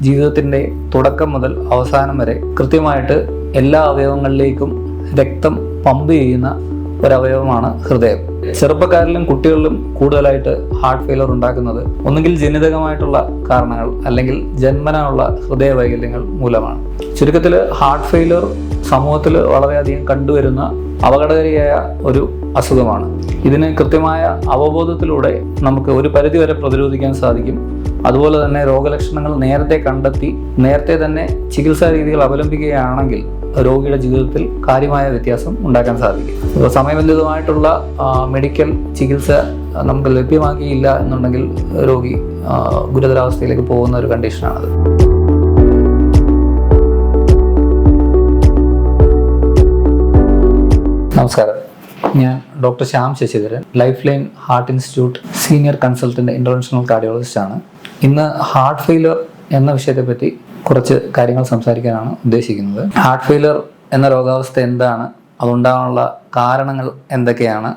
ജീവിതത്തിന്റെ തുടക്കം മുതൽ അവസാനം വരെ കൃത്യമായിട്ട് എല്ലാ അവയവങ്ങളിലേക്കും രക്തം പമ്പ് ചെയ്യുന്ന ഒരവയവമാണ് ഹൃദയം. ചെറുപ്പക്കാരിലും കുട്ടികളിലും കൂടുതലായിട്ട് ഹാർട്ട് ഫെയിലർ ഉണ്ടാക്കുന്നത് ഒന്നുകിൽ ജനിതകമായിട്ടുള്ള കാരണങ്ങൾ അല്ലെങ്കിൽ ജന്മനായുള്ള ഹൃദയ വൈകല്യങ്ങൾ മൂലമാണ്. ചുരുക്കത്തിൽ ഹാർട്ട് ഫെയിലർ സമൂഹത്തിൽ വളരെയധികം കണ്ടുവരുന്ന അപകടകാരിയായ ഒരു അസുഖമാണ്. ഇതിന് കൃത്യമായ അവബോധത്തിലൂടെ നമുക്ക് ഒരു പരിധിവരെ പ്രതിരോധിക്കാൻ സാധിക്കും. അതുപോലെ തന്നെ രോഗലക്ഷണങ്ങൾ നേരത്തെ കണ്ടെത്തി നേരത്തെ തന്നെ ചികിത്സാ രീതികൾ അവലംബിക്കുകയാണെങ്കിൽ രോഗിയുടെ ജീവിതത്തിൽ കാര്യമായ വ്യത്യാസം ഉണ്ടാക്കാൻ സാധിക്കും. ഇപ്പോൾ സമയബന്ധിതമായിട്ടുള്ള മെഡിക്കൽ ചികിത്സ നമുക്ക് ലഭ്യമാക്കിയില്ല എന്നുണ്ടെങ്കിൽ രോഗി ഗുരുതരാവസ്ഥയിലേക്ക് പോകുന്ന ഒരു കണ്ടീഷനാണത്. നമസ്കാരം. ഞാൻ doctor Shyam Sasidharan Lifeline Heart Institute senior consultant interventional cardiologist ആണ്. ഇന്ന് ഹാർട്ട് ഫെയിലർ എന്ന വിഷയത്തെ പറ്റി കുറച്ച് കാര്യങ്ങൾ സംസാരിക്കാനാണ് ഉദ്ദേശിക്കുന്നത്. ഹാർട്ട് ഫെയിലർ എന്ന രോഗാവസ്ഥ എന്താണ്? അതുണ്ടാകാനുള്ള കാരണങ്ങൾ എന്തൊക്കെയാണ്?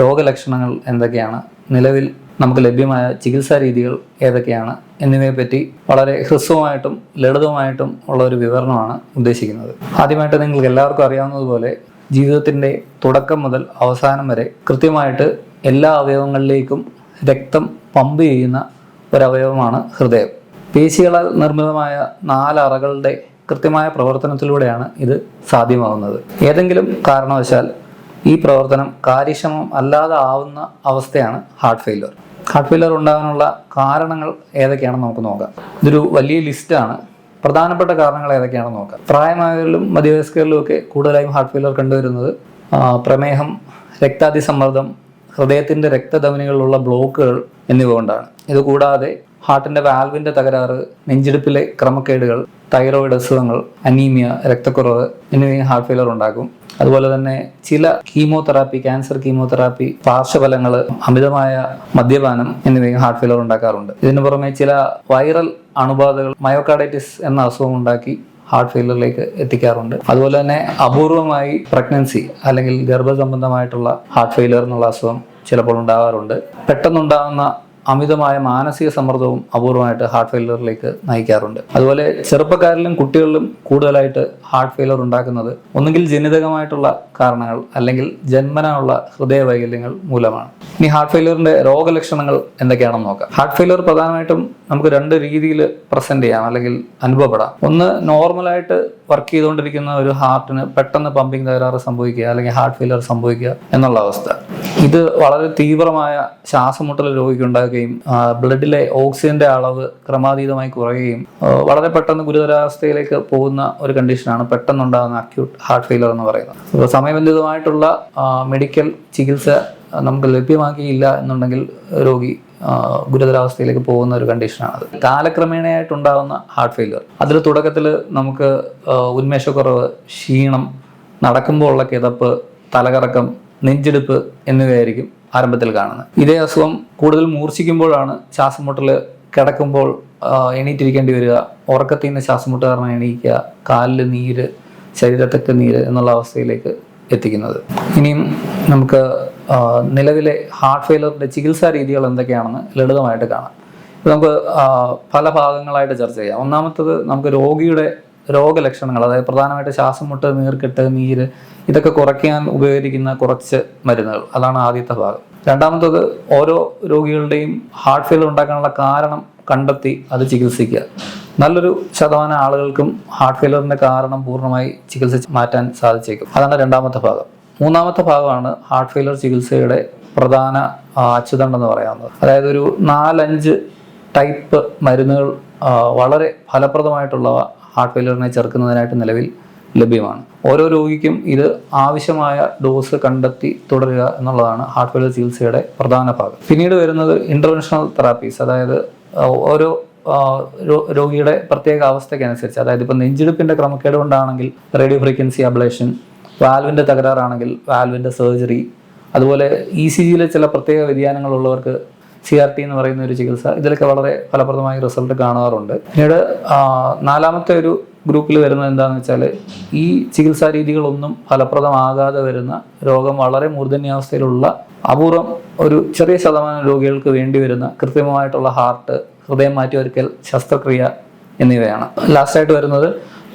രോഗലക്ഷണങ്ങൾ എന്തൊക്കെയാണ്? നിലവിൽ നമുക്ക് ലഭ്യമായ ചികിത്സാ രീതികൾ ഏതൊക്കെയാണ്? എന്നിവയെപ്പറ്റി വളരെ ഹ്രസ്വമായിട്ടും ലളിതമായിട്ടും ഉള്ള ഒരു വിവരണമാണ് ഉദ്ദേശിക്കുന്നത്. ആദ്യമായിട്ട് നിങ്ങൾക്ക് എല്ലാവർക്കും അറിയാവുന്നതുപോലെ ജീവിതത്തിന്റെ തുടക്കം മുതൽ അവസാനം വരെ കൃത്യമായിട്ട് എല്ലാ അവയവങ്ങളിലേക്കും രക്തം പമ്പ് ചെയ്യുന്ന ഒരവയവമാണ് ഹൃദയം. പേശികളാൽ നിർമ്മിതമായ നാലറകളുടെ കൃത്യമായ പ്രവർത്തനത്തിലൂടെയാണ് ഇത് സാധ്യമാകുന്നത് ഏതെങ്കിലും കാരണവശാൽ ഈ പ്രവർത്തനം കാര്യക്ഷമം അല്ലാതെ ആവുന്ന അവസ്ഥയാണ് ഹാർട്ട് ഫെയിലർ ഹാർട്ട് ഫെയിലർ ഉണ്ടാകാനുള്ള കാരണങ്ങൾ ഏതൊക്കെയാണെന്ന് നമുക്ക് നോക്കാം. ഇതൊരു വലിയ ലിസ്റ്റാണ്. പ്രധാനപ്പെട്ട കാരണങ്ങൾ ഏതൊക്കെയാണെന്ന് നോക്കാം. പ്രായമായവരിലും മധ്യവയസ്കരിലും ഒക്കെ കൂടുതലായും ഹാർട്ട് ഫെയിലർ കണ്ടുവരുന്നത് പ്രമേഹം രക്താതിസമ്മർദ്ദം ഹൃദയത്തിന്റെ രക്തധമനികളിലുള്ള ബ്ലോക്കുകൾ എന്നിവ കൊണ്ടാണ്. ഇത് കൂടാതെ ഹാർട്ടിന്റെ വാൽവിന്റെ തകരാറ് നെഞ്ചിടുപ്പിലെ ക്രമക്കേടുകൾ തൈറോയിഡ് അസുഖങ്ങൾ അനീമിയ രക്തക്കുറവ് എന്നിവയും ഹാർട്ട് ഫെയിലർ ഉണ്ടാക്കും. അതുപോലെ തന്നെ ചില കീമോതെറാപ്പി ക്യാൻസർ കീമോതെറാപ്പി പാർശ്വഫലങ്ങൾ അമിതമായ മദ്യപാനം എന്നിവയും ഹാർട്ട് ഫെയിലർ ഉണ്ടാക്കാറുണ്ട്. ഇതിനു പുറമെ ചില വൈറൽ അണുബാധകൾ മയോകാർഡൈറ്റിസ് എന്ന അസുഖം ഉണ്ടാക്കി ഹാർട്ട് ഫെയിലറിലേക്ക് എത്തിക്കാറുണ്ട്. അതുപോലെ തന്നെ അപൂർവമായി പ്രഗ്നൻസി അല്ലെങ്കിൽ ഗർഭസംബന്ധമായിട്ടുള്ള ഹാർട്ട് ഫെയിലർ എന്നുള്ള അസുഖം ചിലപ്പോൾ ഉണ്ടാവാറുണ്ട്. പെട്ടെന്നുണ്ടാകുന്ന അമിതമായ മാനസിക സമ്മർദ്ദവും അപൂർവമായിട്ട് ഹാർട്ട് ഫെയിലറിലേക്ക് നയിക്കാറുണ്ട്. അതുപോലെ ചെറുപ്പക്കാരിലും കുട്ടികളിലും കൂടുതലായിട്ട് ഹാർട്ട് ഫെയിലർ ഉണ്ടാക്കുന്നത് ഒന്നുകിൽ ജനിതകമായിട്ടുള്ള കാരണങ്ങൾ അല്ലെങ്കിൽ ജന്മനായുള്ള ഹൃദയ വൈകല്യങ്ങൾ മൂലമാണ്. ഇനി ഹാർട്ട് ഫെയിലറിന്റെ രോഗലക്ഷണങ്ങൾ എന്തൊക്കെയാണെന്ന് നോക്കാം. ഹാർട്ട് ഫെയിലർ പ്രധാനമായിട്ടും നമുക്ക് രണ്ട് രീതിയിൽ പ്രസന്റ് ചെയ്യാം അല്ലെങ്കിൽ അനുഭവപ്പെടാം. ഒന്ന് നോർമലായിട്ട് വർക്ക് ചെയ്തുകൊണ്ടിരിക്കുന്ന ഒരു ഹാർട്ടിന് പെട്ടെന്ന് പമ്പിങ് തകരാറ് സംഭവിക്കുക അല്ലെങ്കിൽ ഹാർട്ട് ഫെയിലർ സംഭവിക്കുക എന്നുള്ള അവസ്ഥ. ഇത് വളരെ തീവ്രമായ ശ്വാസമുട്ടൽ രോഗിക്ക് ഉണ്ടാക്കുകയും ബ്ലഡിലെ ഓക്സിജന്റെ അളവ് ക്രമാതീതമായി കുറയുകയും വളരെ പെട്ടെന്ന് ഗുരുതരാവസ്ഥയിലേക്ക് പോകുന്ന ഒരു കണ്ടീഷനാണ് പെട്ടെന്നുണ്ടാകുന്ന അക്യൂട്ട് ഹാർട്ട് ഫെയിലർ എന്ന് പറയുന്നത്. സമയബന്ധിതമായിട്ടുള്ള മെഡിക്കൽ ചികിത്സ നമുക്ക് ലഭ്യമാക്കിയില്ല എന്നുണ്ടെങ്കിൽ രോഗി ഗുരുതരാവസ്ഥയിലേക്ക് പോകുന്ന ഒരു കണ്ടീഷനാണത്. കാലക്രമേണയായിട്ടുണ്ടാകുന്ന ഹാർട്ട് ഫെയിലർ അതിൽ തുടക്കത്തിൽ നമുക്ക് ഉന്മേഷക്കുറവ് ക്ഷീണം നടക്കുമ്പോൾ ഉള്ള കിതപ്പ് തലകറക്കം നെഞ്ചെടുപ്പ് എന്നിവയായിരിക്കും ആരംഭത്തിൽ കാണുന്നത്. ഇതേ അസുഖം കൂടുതൽ മൂർച്ഛിക്കുമ്പോഴാണ് ശ്വാസം മുട്ടൽ കിടക്കുമ്പോൾ എണീറ്റിരിക്കേണ്ടി വരിക ഉറക്കത്തിൽ നിന്ന് ശ്വാസം കാരണം എണീക്കുക കാലിൽ നീര് ശരീരത്തൊക്കെ നീര് എന്നുള്ള അവസ്ഥയിലേക്ക് എത്തിക്കുന്നത്. ഇനിയും നമുക്ക് നിലവിലെ ഹാർട്ട് ഫെയിലറിന്റെ ചികിത്സാ രീതികൾ എന്തൊക്കെയാണെന്ന് ലളിതമായിട്ട് കാണാം. നമുക്ക് പല ഭാഗങ്ങളായിട്ട് ചർച്ച ചെയ്യാം. ഒന്നാമത്തത് നമുക്ക് രോഗിയുടെ രോഗലക്ഷണങ്ങൾ അതായത് പ്രധാനമായിട്ട് ശ്വാസം മുട്ട് നീർക്കെട്ട് നീര് ഇതൊക്കെ കുറയ്ക്കാൻ ഉപയോഗിക്കുന്ന കുറച്ച് മരുന്നുകൾ. അതാണ് ആദ്യത്തെ ഭാഗം. രണ്ടാമത്തത് ഓരോ രോഗികളുടെയും ഹാർട്ട് ഫെയിലർ ഉണ്ടാക്കാനുള്ള കാരണം കണ്ടെത്തി അത് ചികിത്സിക്കുക. നല്ലൊരു ശതമാനം ആളുകൾക്കും ഹാർട്ട് ഫെയിലറിന്റെ കാരണം പൂർണമായി ചികിത്സിച്ച് മാറ്റാൻ സാധിച്ചേക്കും. അതാണ് രണ്ടാമത്തെ ഭാഗം. മൂന്നാമത്തെ ഭാഗമാണ് ഹാർട്ട് ഫെയിലർ ചികിത്സയുടെ പ്രധാന അച്ചുതണ്ടെന്ന് പറയാവുന്നത്. അതായത് ഒരു നാലഞ്ച് ടൈപ്പ് മരുന്നുകൾ വളരെ ഫലപ്രദമായിട്ടുള്ളവ ഹാർട്ട് ഫെയിലറിനെ ചെറുക്കുന്നതിനായിട്ട് നിലവിൽ ലഭ്യമാണ്. ഓരോ രോഗിക്കും ഇത് ആവശ്യമായ ഡോസ് കണ്ടെത്തി തുടരുക എന്നുള്ളതാണ് ഹാർട്ട് ഫെയിലർ ചികിത്സയുടെ പ്രധാന ഭാഗം. പിന്നീട് വരുന്നത് ഇന്റർവെൻഷണൽ തെറാപ്പീസ് അതായത് ഓരോ രോഗിയുടെ പ്രത്യേക അവസ്ഥയ്ക്കനുസരിച്ച് അതായത് ഇപ്പോൾ നെഞ്ചിടുപ്പിന്റെ ക്രമക്കേട് കൊണ്ടാണെങ്കിൽ റേഡിയോ ഫ്രീക്വൻസി അബ്ലേഷൻ വാൽവിന്റെ തകരാറാണെങ്കിൽ വാൽവിന്റെ സർജറി അതുപോലെ ഇ സി ജിയിലെ ചില പ്രത്യേക വ്യതിയാനങ്ങളുള്ളവർക്ക് സി ആർ ടി എന്ന് പറയുന്ന ഒരു ചികിത്സ. ഇതിലൊക്കെ വളരെ ഫലപ്രദമായ റിസൾട്ട് കാണാറുണ്ട്. പിന്നീട് നാലാമത്തെ ഒരു ഗ്രൂപ്പിൽ വരുന്നത് എന്താണെന്ന് വെച്ചാൽ ഈ ചികിത്സാ രീതികളൊന്നും ഫലപ്രദമാകാതെ വരുന്ന രോഗം വളരെ മൂർധന്യാവസ്ഥയിലുള്ള അപൂർവം ഒരു ചെറിയ ശതമാനം രോഗികൾക്ക് വേണ്ടി വരുന്ന കൃത്രിമമായിട്ടുള്ള ഹാർട്ട് ഹൃദയം മാറ്റിവരക്കൽ ശസ്ത്രക്രിയ എന്നിവയാണ്. ലാസ്റ്റായിട്ട് വരുന്നത്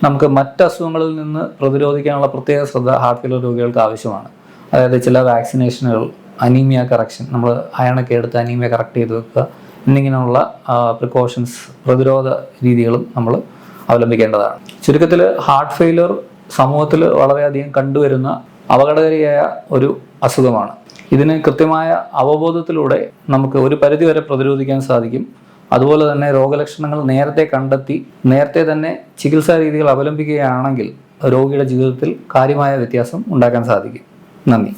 നമുക്ക് മറ്റ് അസുഖങ്ങളിൽ നിന്ന് പ്രതിരോധിക്കാനുള്ള പ്രത്യേക ശ്രദ്ധ ഹാർട്ട് ഫെയിലർ രോഗികൾക്ക് ആവശ്യമാണ്. അതായത് ചില വാക്സിനേഷനുകൾ അനീമിയ കറക്ഷൻ നമ്മൾ അയണൊക്കെ എടുത്ത് അനീമിയ കറക്റ്റ് ചെയ്ത് വെക്കുക. എന്നിങ്ങനെയുള്ള പ്രിക്കോഷൻസ് പ്രതിരോധ രീതികളും നമ്മൾ അവലംബിക്കേണ്ടതാണ്. ചുരുക്കത്തിൽ ഹാർട്ട് ഫെയിലർ സമൂഹത്തിൽ വളരെയധികം കണ്ടുവരുന്ന അപകടകാരിയായ ഒരു അസുഖമാണ്. ഇതിന് കൃത്യമായ അവബോധത്തിലൂടെ നമുക്ക് ഒരു പരിധിവരെ പ്രതിരോധിക്കാൻ സാധിക്കും. അതുപോലെ തന്നെ രോഗലക്ഷണങ്ങൾ നേരത്തെ കണ്ടെത്തി നേരത്തെ തന്നെ ചികിത്സാ രീതികൾ അവലംബിക്കുകയാണെങ്കിൽ രോഗിയുടെ ജീവിതത്തിൽ കാര്യമായ വ്യത്യാസം ഉണ്ടാക്കാൻ സാധിക്കും. നന്ദി.